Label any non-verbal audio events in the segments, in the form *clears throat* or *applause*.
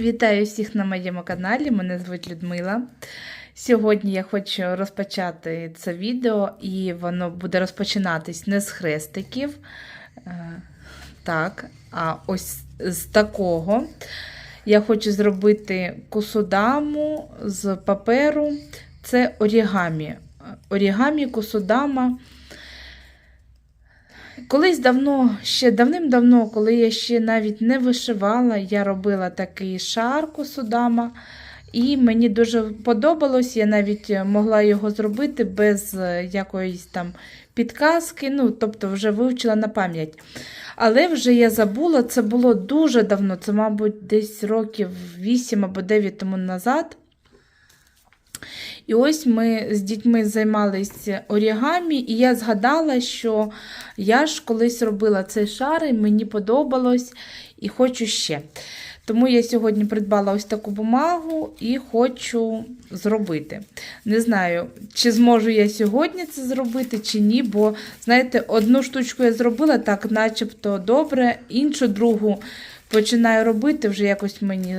Вітаю всіх на моєму каналі. Мене звуть Людмила. Сьогодні я хочу розпочати це відео, і воно буде розпочинатись не з хрестиків, е, так, а ось з такого. Я хочу зробити кусудаму з паперу. Це орігамі. Орігамі кусудама. Колись давно, ще давним-давно, коли я ще навіть не вишивала, я робила такий шар кусудама, і мені дуже подобалось, я навіть могла його зробити без е, якоїсь там підказки, ну, тобто вже вивчила на пам'ять. Але вже я забула, це було дуже давно, це, мабуть, десь років 8 або 9 тому назад. І ось ми з дітьми займалися орігамі, і я згадала, що я ж колись робила цей шар, і мені подобалось і хочу ще. Тому я сьогодні придбала ось таку бумагу і хочу зробити. Не знаю, чи зможу я сьогодні це зробити, чи ні, бо, знаєте, одну штучку я зробила так, начебто добре, іншу другу починаю робити, вже якось мені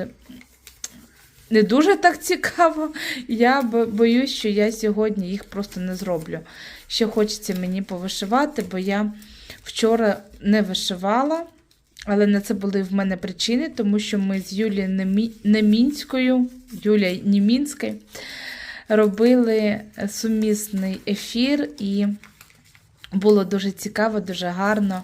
не дуже так цікаво. Я боюсь, що я сьогодні їх просто не зроблю. Ще хочеться мені повишивати, бо я вчора не вишивала, але на це були в мене причини, тому що ми з Юлією Немі... Немінською, Юлія Німінською робили сумісний ефір, і було дуже цікаво, дуже гарно.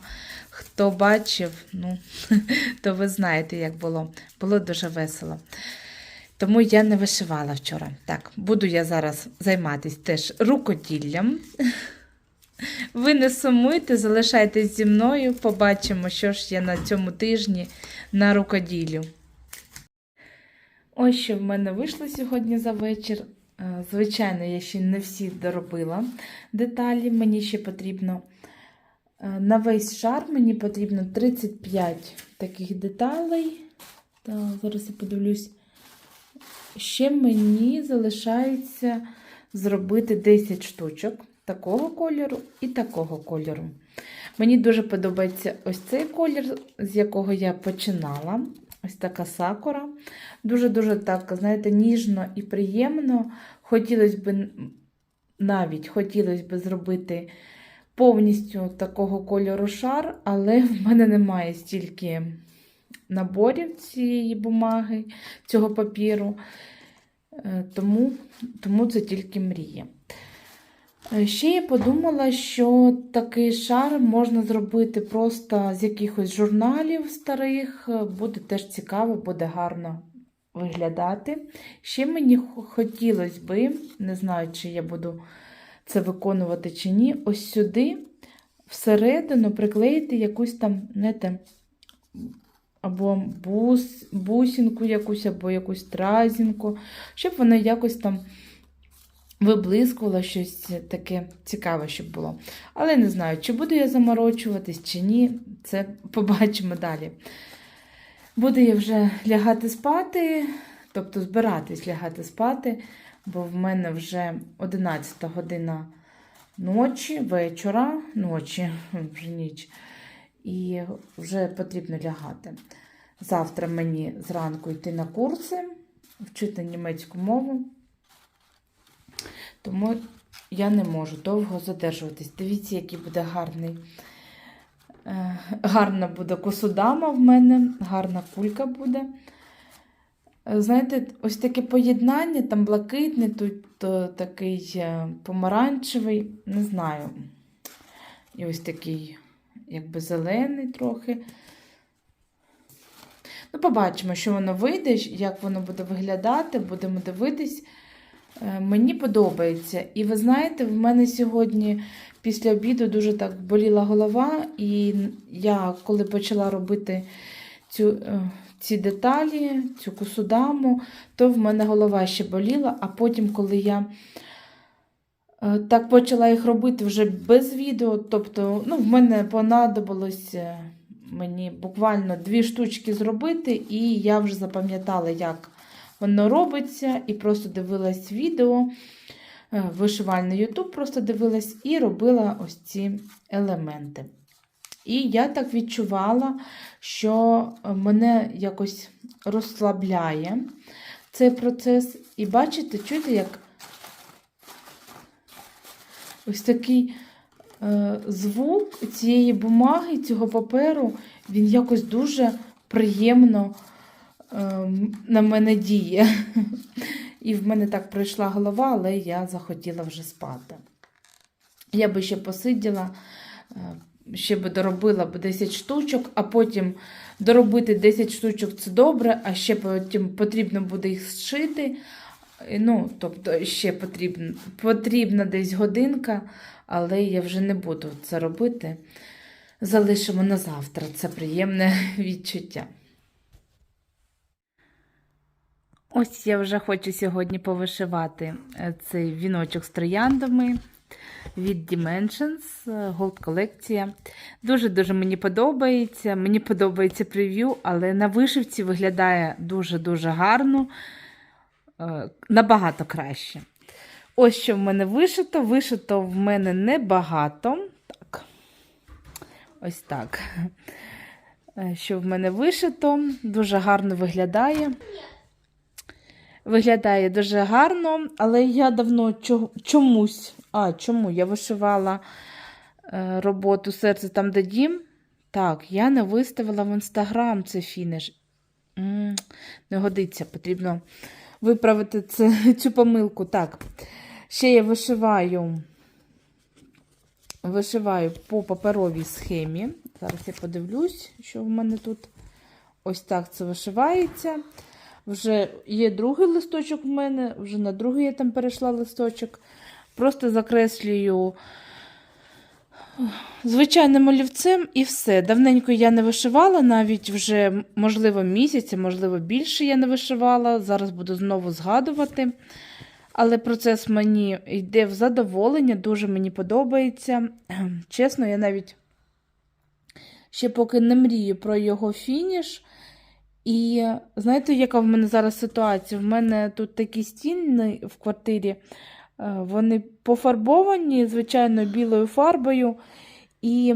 Хто бачив, ну, *laughs* то ви знаєте, як було. Було дуже весело. Тому я не вишивала вчора. Так, буду я зараз займатися теж рукоділлям. Ви не сумуйте, залишайтесь зі мною, побачимо, що ж я на цьому тижні на рукоділлю. Ось що в мене вийшло сьогодні за вечір. Е, Звичайно, я ще не всі доробила деталі. Мені ще потрібно е, на весь шар мені потрібно 35 таких деталей. Так, зараз я подивлюсь. Ще мені залишається зробити 10 штучок такого кольору і такого кольору. Мені дуже подобається ось цей колір, з якого я починала. Ось така сакура. Дуже-дуже так, знаєте, ніжно і приємно. Хотілося б навіть хотілося б зробити повністю такого кольору шар, але в мене немає стільки наборів цієї бумаги, цього папіру, Е, тому, тому це тільки мрія. Е, Ще я подумала, що такий шар можна зробити просто з якихось журналів старих, е, буде теж цікаво, буде гарно виглядати. Ще мені хотілося би, не знаю, чи я буду це виконувати чи ні, ось сюди всередину приклеїти якусь там, знаєте, або бус, бусинку якусь, або якусь тразінку, щоб воно якось там виблискувало щось таке цікаве, щоб було. Але не знаю, чи буду я заморочуватись, чи ні, це побачимо далі. Буду я вже лягати спати, тобто збиратись лягати спати, бо в мене вже 11 година ночі, вечора, ночі, вже ніч і вже потрібно лягати. Завтра мені зранку йти на курси, вчити німецьку мову, тому я не можу довго задержуватись. Дивіться, який буде гарний. Е, гарна буде косудама в мене, гарна кулька буде. Е, знаєте, ось таке поєднання, там блакитний, тут такий е, помаранчевий, не знаю. І ось такий якби зелений трохи. Ну, побачимо, що воно вийде, як воно буде виглядати, будемо дивитись. Е, мені подобається. І ви знаєте, в мене сьогодні після обіду дуже так боліла голова, і я, коли почала робити цю, е, ці деталі, цю кусудаму, то в мене голова ще боліла, а потім, коли я так почала їх робити вже без відео. Тобто, ну, в мене понадобилось мені буквально дві штучки зробити, і я вже запам'ятала, як воно робиться, і просто дивилась відео. Е, вишивальний YouTube просто дивилась і робила ось ці елементи. І я так відчувала, що мене якось розслабляє цей процес. І бачите, чуєте, як ось такий е, звук цієї бумаги, цього паперу, він якось дуже приємно е, на мене діє. І в мене так пройшла голова, але я захотіла вже спати. Я би ще посиділа, е, ще би доробила б 10 штучок, а потім доробити 10 штучок це добре, а ще потім потрібно буде їх зшити. Ну, тобто ще потрібна, потрібна десь годинка, але я вже не буду це робити. Залишимо на завтра. Це приємне *laughs* відчуття. Ось я вже хочу сьогодні повишивати е, цей віночок з трояндами від Dimensions е, Gold колекція. Дуже-дуже мені подобається. Мені подобається прев'ю, але на вишивці виглядає дуже-дуже гарно, набагато краще. Ось що в мене вишито. Вишито в мене небагато. Так. Ось так. Е, Що в мене вишито, дуже гарно виглядає. Виглядає дуже гарно, але я давно чомусь, а чому я вишивала е, роботу серце там, де дім. Так, я не виставила в інстаграм цей фініш. М-м, не годиться, потрібно виправити це, *laughs* цю помилку. Так, ще я вишиваю, вишиваю по паперовій схемі. Зараз я подивлюсь, що в мене тут ось так це вишивається. Вже є другий листочок в мене, вже на другий я там перейшла листочок. Просто закреслюю звичайним олівцем і все. Давненько я не вишивала, навіть вже, можливо, місяця, можливо, більше я не вишивала. Зараз буду знову згадувати. Але процес мені йде в задоволення, дуже мені подобається. *clears throat* Чесно, я навіть ще поки не мрію про його фініш. І знаєте, яка в мене зараз ситуація? В мене тут такі стіни в квартирі, вони пофарбовані, звичайно, білою фарбою. І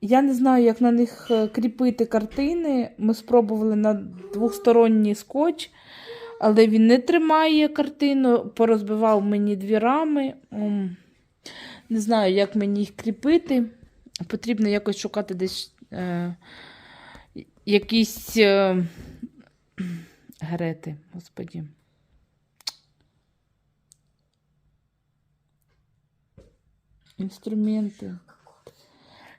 я не знаю, як на них е, кріпити картини. Ми спробували на двосторонній скотч, але він не тримає картину, порозбивав мені дві рами. Не знаю, як мені їх кріпити. Потрібно якось шукати десь. Е, якісь е, грети, господі. Інструменти.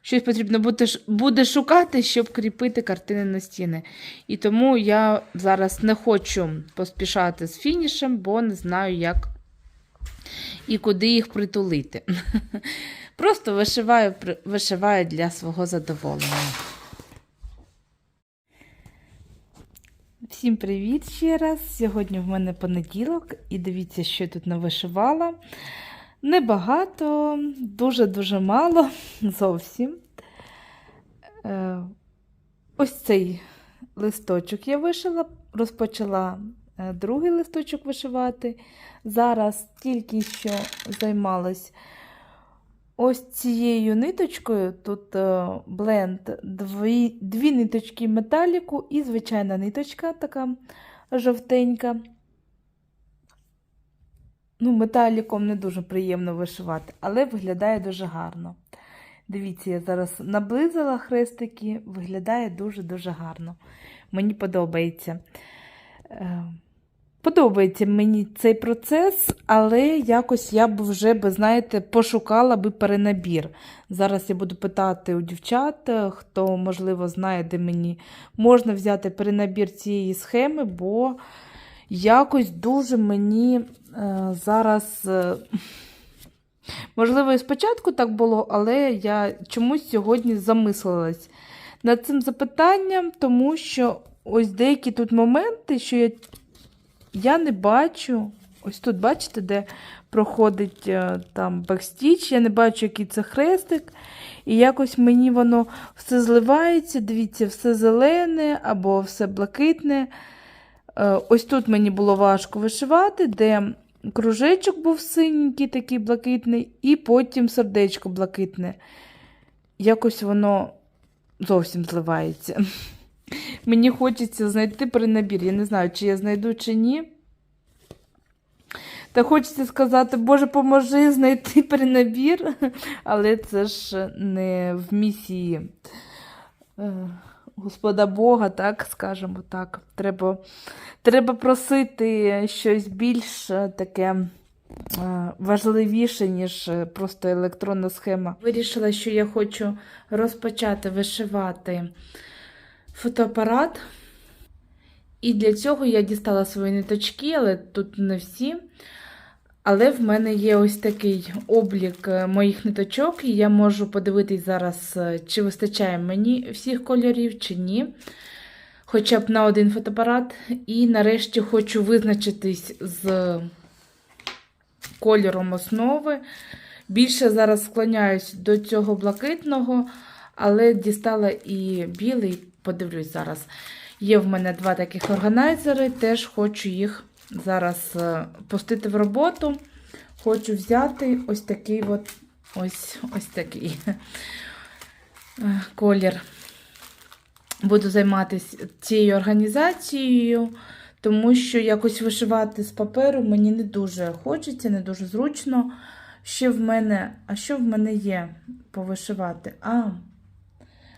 Щось потрібно буде, буде шукати, щоб кріпити картини на стіни. І тому я зараз не хочу поспішати з фінішем, бо не знаю, як і куди їх притулити. *laughs* Просто вишиваю, вишиваю для свого задоволення. Всім привіт ще раз! Сьогодні в мене понеділок, і дивіться, що я тут навишивала. Небагато, дуже-дуже мало, *laughs* зовсім. Е, ось цей листочок я вишила, розпочала е, другий листочок вишивати. Зараз тільки що займалась ось цією ниточкою, тут е, бленд, дві, дві ниточки металіку і звичайна ниточка така жовтенька. Ну, Металіком не дуже приємно вишивати, але виглядає дуже гарно. Дивіться, я зараз наблизила хрестики, виглядає дуже-дуже гарно. Мені подобається. Е, Подобається мені цей процес, але якось я б вже, знаєте, пошукала би перенабір. Зараз я буду питати у дівчат, хто, можливо, знає, де мені можна взяти перенабір цієї схеми, бо якось дуже мені е, зараз. Е, можливо, і спочатку так було, але я чомусь сьогодні замислилась над цим запитанням, тому що ось деякі тут моменти, що я я не бачу. Ось тут, бачите, де проходить е, там бекстіч, я не бачу, який це хрестик. І якось мені воно все зливається, дивіться, все зелене або все блакитне. Е, ось тут мені було важко вишивати, де кружечок був синенький, такий блакитний, і потім сердечко блакитне. Якось воно зовсім зливається. *laughs* Мені хочеться знайти перенабір. Я не знаю, чи я знайду, чи ні. Та хочеться сказати, Боже, поможи знайти *laughs* перенабір, *laughs* але це ж не в місії е, Господа Бога, так скажемо так. Треба, треба просити щось більш е, таке е, важливіше, ніж е, просто електронна схема. Вирішила, що я хочу розпочати вишивати фотоапарат. І для цього я дістала свої ниточки, але тут не всі. Але в мене є ось такий облік е, моїх ниточок, і я можу подивитись зараз, е, чи вистачає мені всіх кольорів, чи ні. Хоча б на один фотоапарат. І нарешті хочу визначитись з кольором основи. Більше зараз склоняюсь до цього блакитного, але дістала і білий, подивлюсь зараз. Є в мене два таких органайзери, теж хочу їх зараз е, пустити в роботу. Хочу взяти ось такий от, ось, ось такий е, колір. Буду займатися цією організацією, тому що якось вишивати з паперу мені не дуже хочеться, не дуже зручно. Ще в мене, а що в мене є повишивати? А,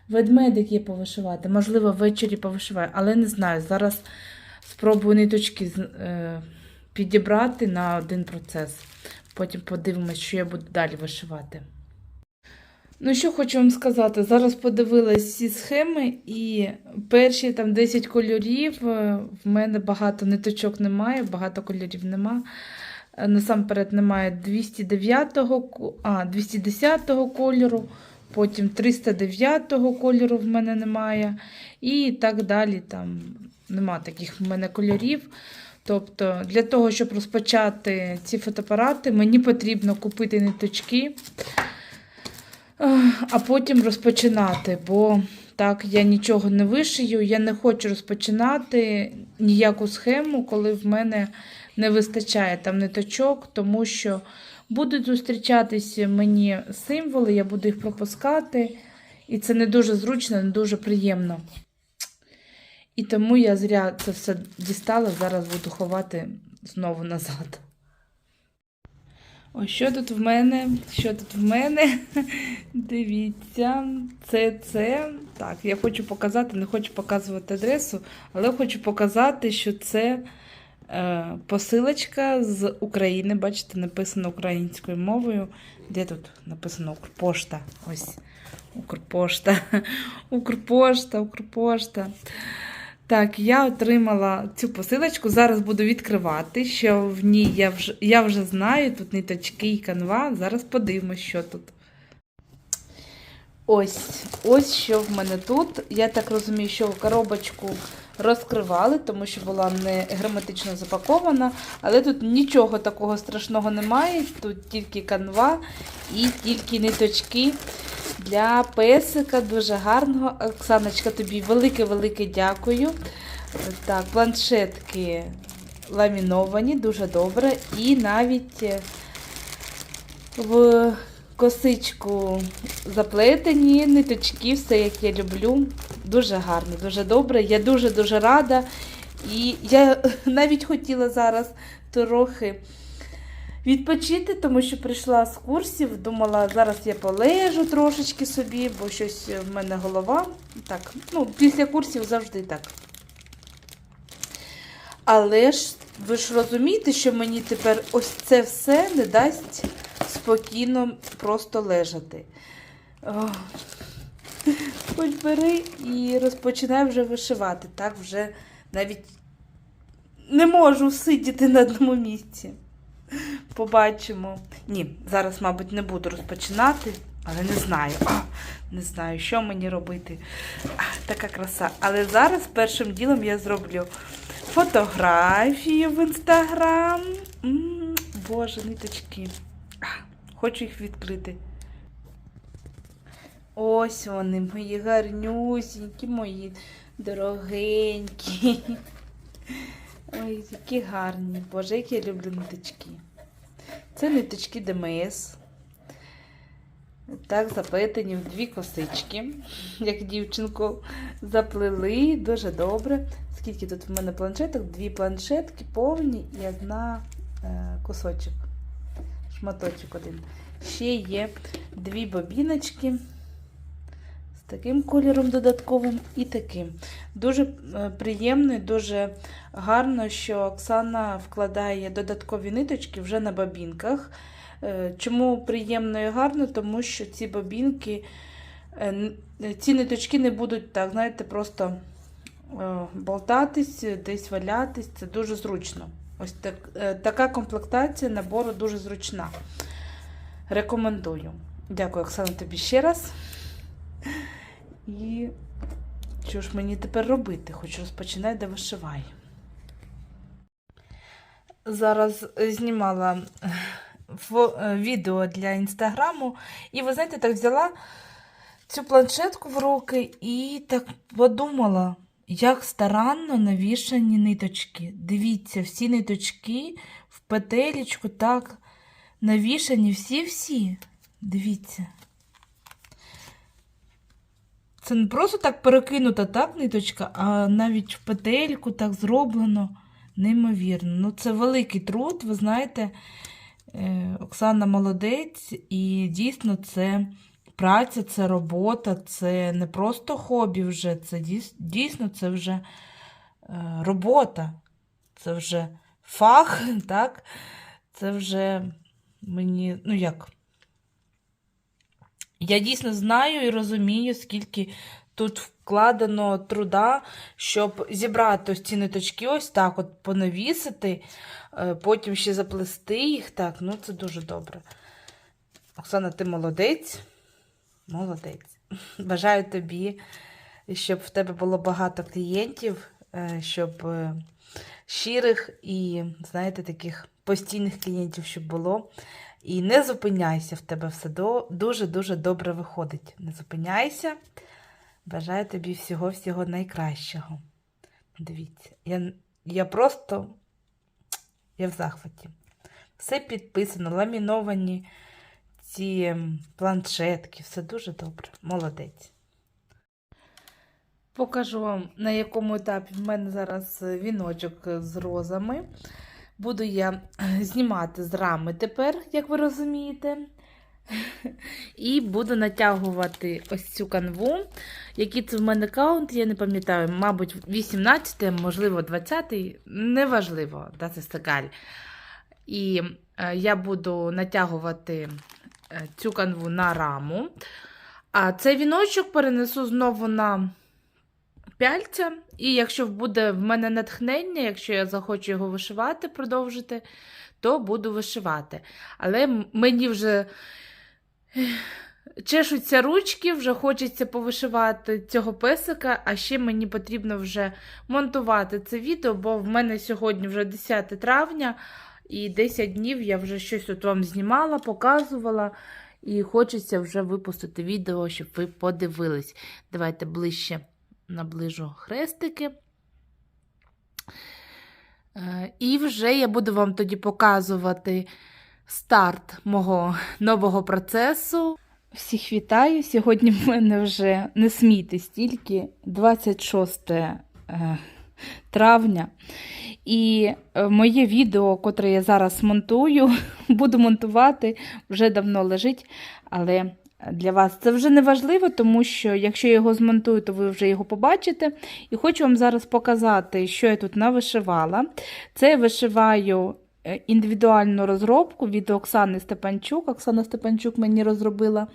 ведмедик є повишивати. Можливо, ввечері повишиваю, але не знаю. Зараз спробую ниточки е, підібрати на один процес. Потім подивимось, що я буду далі вишивати. Ну, що хочу вам сказати, зараз подивилась всі схеми, і перші там 10 кольорів. е, В мене багато ниточок немає, багато кольорів нема. Е, Насамперед немає 209-го, а, 210-го кольору, потім 309-го кольору в мене немає. І так далі. Там нема таких в мене кольорів. Тобто, для того, щоб розпочати ці фотоапарати, мені потрібно купити ниточки, а потім розпочинати, бо так я нічого не вишию, я не хочу розпочинати ніяку схему, коли в мене не вистачає там ниточок, тому що будуть зустрічатися мені символи, я буду їх пропускати, і це не дуже зручно, не дуже приємно. І тому я зря це все дістала, зараз буду ховати знову назад. Ось що тут в мене? Що тут в мене? *laughs* Дивіться, це це. Так, я хочу показати, не хочу показувати адресу, але хочу показати, що це е, посилочка з України. Бачите, написано українською мовою. Де тут написано Укрпошта? Ось Укрпошта. *laughs* Укрпошта, Укрпошта. Так, я отримала цю посилочку. Зараз буду відкривати, що в ній я вже, я вже знаю. Тут ниточки і канва. Зараз подивимось, що тут. Ось, ось що в мене тут. Я так розумію, що коробочку розкривали, тому що була не герметично запакована. Але тут нічого такого страшного немає. Тут тільки канва і тільки ниточки для песика. Дуже гарного. Оксаночка, тобі велике-велике дякую. Так, планшетки ламіновані, дуже добре. І навіть в косичку заплетені, ниточки, все як я люблю. Дуже гарно, дуже добре. Я дуже-дуже рада. І я *laughs* навіть хотіла зараз трохи відпочити, тому що прийшла з курсів, думала, зараз я полежу трошечки собі, бо щось в мене голова. Так, ну, після курсів завжди так. Але ж ви ж розумієте, що мені тепер ось це все не дасть спокійно просто лежати. Ох. Хоч бери і розпочинай вже вишивати. Так вже навіть не можу сидіти на одному місці. Побачимо. Ні, зараз, мабуть, не буду розпочинати, але не знаю. Не знаю, що мені робити. Така краса. Але зараз першим ділом я зроблю фотографію в інстаграм. Боже, ниточки. Хочу їх відкрити. Ось вони, мої гарнюсінькі, мої дорогенькі. Ой, які гарні. Боже, як я люблю ниточки. Це ниточки ДМС. Так, заплетені в дві косички, як дівчинку заплели дуже добре. Скільки тут в мене планшеток? Дві планшетки повні і одна е, кусочок, шматочок один. Ще є дві бобіночки з таким кольором додатковим і таким. Дуже е, приємно і дуже гарно, що Оксана вкладає додаткові ниточки вже на бобінках. Е, Чому приємно і гарно? Тому що ці бобінки, е, ці ниточки не будуть так, знаєте, просто болтатись, десь валятись. Це дуже зручно. Ось так, е, така комплектація набору дуже зручна. Рекомендую. Дякую, Оксана, тобі ще раз. І що ж мені тепер робити? Хоч розпочинай, де вишивай. Зараз е, знімала е, відео для інстаграму, і ви знаєте, так взяла цю планшетку в руки і так подумала, як старанно навішані ниточки. Дивіться, всі ниточки в петелечку так навішані, всі-всі. Дивіться. Це не просто так перекинута так ниточка, а навіть в петельку так зроблено. Неймовірно. Ну, це великий труд, ви знаєте, е, Оксана молодець, і дійсно це праця, це робота, це не просто хобі вже, це дійсно це вже е, робота, це вже фах, *laughs* так? Це вже мені, ну як. Я дійсно знаю і розумію, скільки тут вкладено труда, щоб зібрати ось ці ниточки, ось так от понавісити, е, потім ще заплести їх. Так, ну це дуже добре. Оксана, ти молодець. Молодець. *laughs* Бажаю тобі, щоб в тебе було багато клієнтів, е, щоб е, щирих і, знаєте, таких постійних клієнтів, щоб було. І не зупиняйся, в тебе все дуже-дуже добре виходить. Не зупиняйся. Бажаю тобі всього-всього найкращого. Дивіться, я, я просто я в захваті. Все підписано, ламіновані ці планшетки, все дуже добре. Молодець. Покажу вам, на якому етапі в мене зараз е, віночок з розами. Буду я е, знімати з рами тепер, як ви розумієте. *laughs* І буду натягувати ось цю канву. Який це в мене каунт, я не пам'ятаю, мабуть, 18, можливо, 20, неважливо, да, це стагаль. І е, я буду натягувати е, цю канву на раму. А цей віночок перенесу знову на пяльця. І якщо буде в мене натхнення, якщо я захочу його вишивати, продовжити, то буду вишивати. Але мені вже чешуться ручки, вже хочеться повишивати цього песика, а ще мені потрібно вже монтувати це відео, бо в мене сьогодні вже 10 травня, і 10 днів я вже щось тут вам знімала, показувала. І хочеться вже випустити відео, щоб ви подивились. Давайте ближче наближу хрестики. Е, І вже я буду вам тоді показувати старт мого нового процесу. Всіх вітаю! Сьогодні в мене вже не смійтесь тільки 26 е, травня. І е, моє відео, котре я зараз монтую, *laughs* буду монтувати, вже давно лежить, але для вас це вже не важливо, тому що якщо я його змонтую, то ви вже його побачите. І хочу вам зараз показати, що я тут навишивала. Це я вишиваю е, індивідуальну розробку від Оксани Степанчук. Оксана Степанчук мені розробила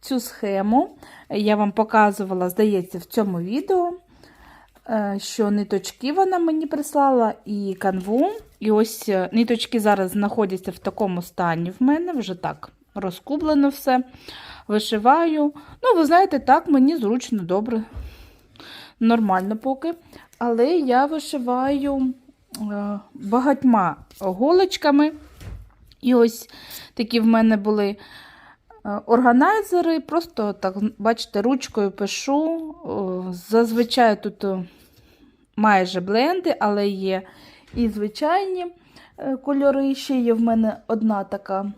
цю схему. Я вам показувала, здається, в цьому відео, що ниточки вона мені прислала і канву. І ось е, ниточки зараз знаходяться в такому стані в мене, вже так розкублено все. Вишиваю. Ну, ви знаєте, так, мені зручно, добре. Нормально поки. Але я вишиваю е, багатьма голочками. І ось такі в мене були е, органайзери. Просто так, бачите, ручкою пишу. Зазвичай тут е, майже бленди, але є і звичайні е, кольори. Ще є в мене одна така,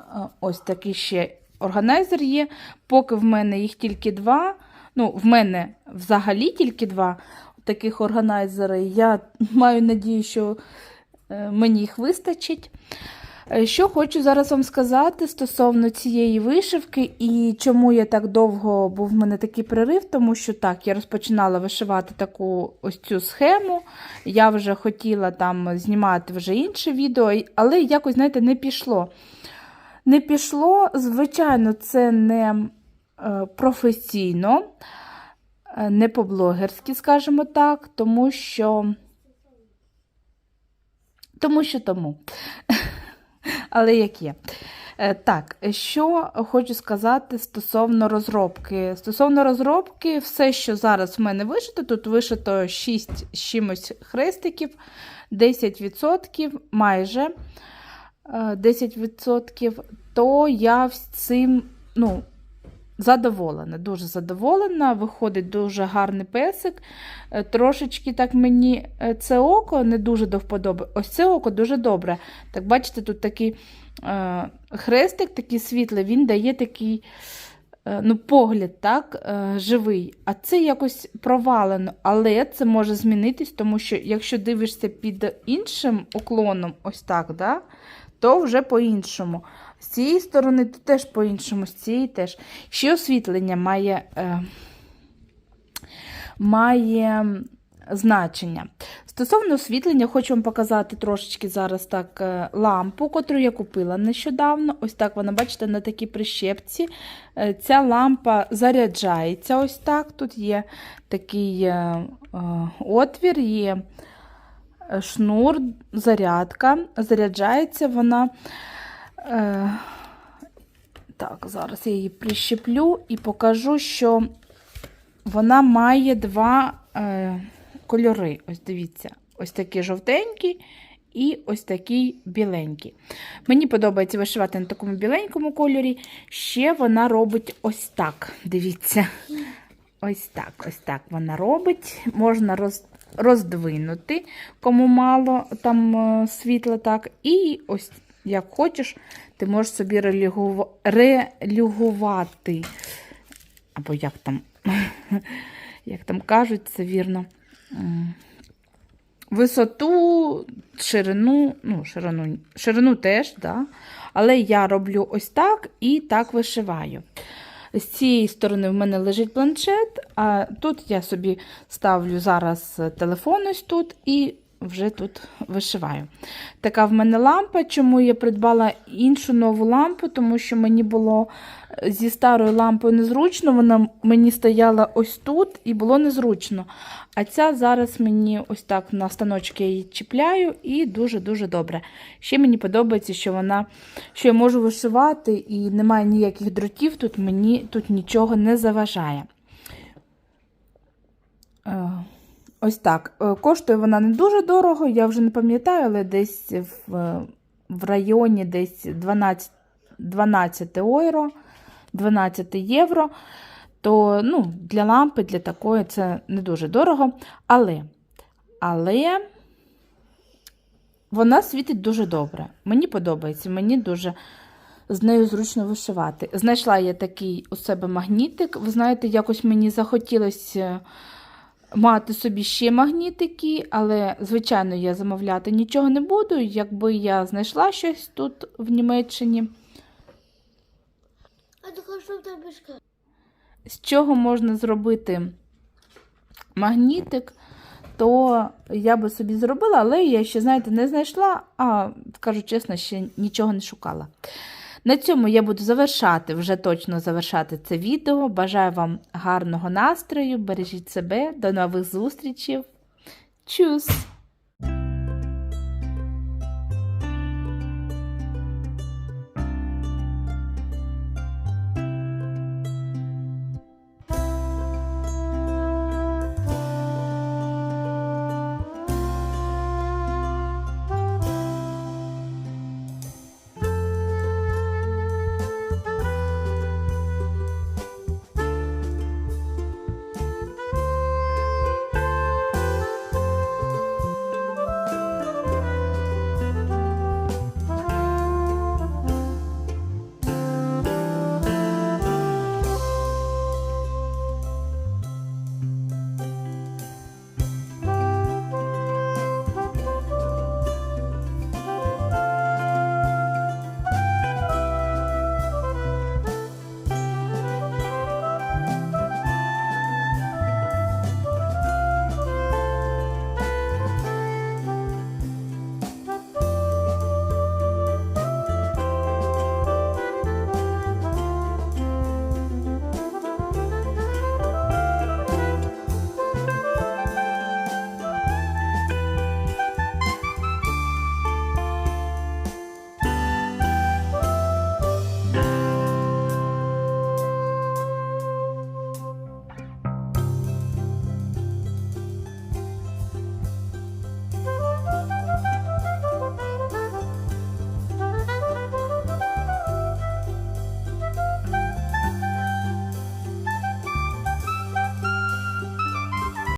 е, ось такий ще органайзер є. Поки в мене їх тільки два. Ну, в мене взагалі тільки два таких органайзери. Я маю надію, що е, мені їх вистачить. Е, Що хочу зараз вам сказати стосовно цієї вишивки і чому я так довго був в мене такий прерив, тому що так, я розпочинала вишивати таку ось цю схему. Я вже хотіла там знімати вже інше відео, але якось, знаєте, не пішло. Не пішло, звичайно, це не е, професійно, е, не по-блогерськи, скажімо так, тому що. Тому що тому. *laughs* Але як є. Е, Так, що хочу сказати стосовно розробки. Стосовно розробки, все, що зараз в мене вишито, тут вишито 6 з чимось хрестиків, 10%, майже е, 10%, то я цим ну, задоволена, дуже задоволена. Виходить дуже гарний песик. Е, Трошечки так мені е, це око не дуже до вподоби. Ось це око дуже добре. Так, бачите, тут такий е, хрестик, такий світлий, він дає такий е, ну, погляд так, е, живий. А це якось провалено. Але це може змінитись, тому що якщо дивишся під іншим уклоном, ось так, да, то вже по-іншому. З цієї сторони то теж по-іншому, з цієї теж. Ще освітлення має, е, має значення. Стосовно освітлення, хочу вам показати трошечки зараз так е, лампу, яку я купила нещодавно. Ось так вона, бачите, на такій прищепці. Е, Ця лампа заряджається ось так. Тут є такий е, е, отвір, є шнур, зарядка. Заряджається вона. Е, Так, зараз я її прищеплю і покажу, що вона має два е, кольори. Ось дивіться, ось такий жовтенький і ось такий біленький. Мені подобається вишивати на такому біленькому кольорі. Ще вона робить ось так. Дивіться. Ось так, ось так вона робить. Можна роз, роздвинути, кому мало там е, світла, так. І ось як хочеш, ти можеш собі релігува- релюгувати. Або як там, *laughs* як там кажуть, це вірно. Висоту, ширину, ну, ширину, ширину теж, да? але я роблю ось так і так вишиваю. З цієї сторони в мене лежить планшет, а тут я собі ставлю зараз телефон ось тут і вже тут вишиваю. Така в мене лампа. Чому я придбала іншу нову лампу? Тому що мені було е, зі старою лампою незручно, вона мені стояла ось тут і було незручно. А ця зараз мені ось так на станочки я її чіпляю і дуже-дуже добре. Ще мені подобається, що вона, що я можу вишивати і немає ніяких дротів, тут мені тут нічого не заважає. Е, Ось так. Е, Коштує вона не дуже дорого, я вже не пам'ятаю, але десь в, е, в районі десь 12, 12 євро, 12 євро. То ну, для лампи, для такої це не дуже дорого. Але, але вона світить дуже добре. Мені подобається, мені дуже з нею зручно вишивати. Знайшла я такий у себе магнітик. Ви знаєте, якось мені захотілося мати собі ще магнітики, але, звичайно, я замовляти нічого не буду. Якби я знайшла щось тут в Німеччині, з чого можна зробити магнітик, то я би собі зробила, але я ще, знаєте, не знайшла, а скажу чесно, ще нічого не шукала. На цьому я буду завершати, вже точно завершати це відео. Бажаю вам гарного настрою, бережіть себе, до нових зустрічей. Чус!